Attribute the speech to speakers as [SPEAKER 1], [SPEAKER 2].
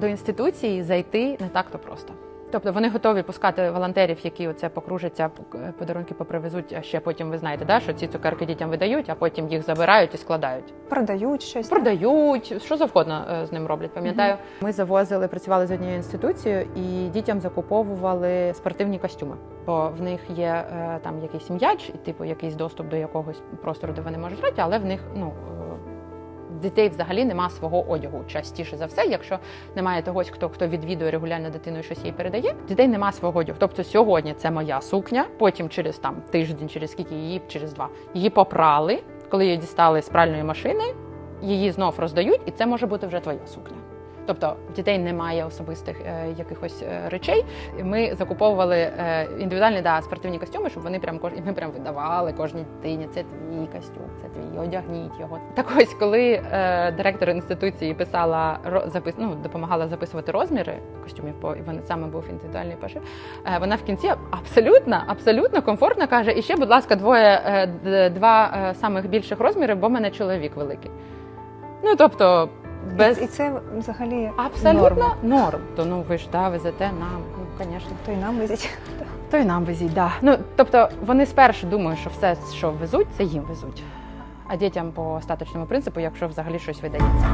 [SPEAKER 1] До інституції зайти не так то просто. Тобто вони готові пускати волонтерів, які оце покружаться, подарунки попривезуть, а ще потім ви знаєте, да, що ці цукерки дітям видають, а потім їх забирають і складають.
[SPEAKER 2] Продають щось.
[SPEAKER 1] Продають, що завгодно е, з ним роблять. Пам'ятаю, ми завозили, працювали з однією інституцією, і дітям закуповували спортивні костюми. Бо в них є е, там якийсь м'яч, і типу якийсь доступ до якогось простору, де вони можуть грати, але в них ну. Дітей взагалі нема свого одягу частіше за все, якщо немає когось, хто хто відвідує регулярно дитину і щось їй передає. Дітей нема свого одягу. Тобто сьогодні це моя сукня, потім через там тиждень, через скільки її, через два її попрали. Коли її дістали з пральної машини, її знов роздають, і це може бути вже твоя сукня. Тобто в дітей немає особистих е, якихось е, речей. Ми закуповували е, індивідуальні да, спортивні костюми, щоб вони прям кож... ми прям видавали кожній дитині. Це твій костюм, це твій, одягніть його. Так ось, коли е, директор інституції писала запис... ну, допомагала записувати розміри костюмів, бо вони саме був індивідуальний пошив. Е, вона в кінці абсолютно, абсолютно комфортно каже: і ще, будь ласка, двоє е, два е, самих більших розміри, бо в мене чоловік великий. Ну тобто. Без
[SPEAKER 2] І це взагалі
[SPEAKER 1] Абсолютно
[SPEAKER 2] норма.
[SPEAKER 1] норм. То ну ви ж да, везете нам, ну звісно.
[SPEAKER 2] То й нам везіть.
[SPEAKER 1] То й нам везіть, да. Ну тобто вони спершу думають, що все, що везуть, це їм везуть. А дітям по остаточному принципу, якщо взагалі щось видається.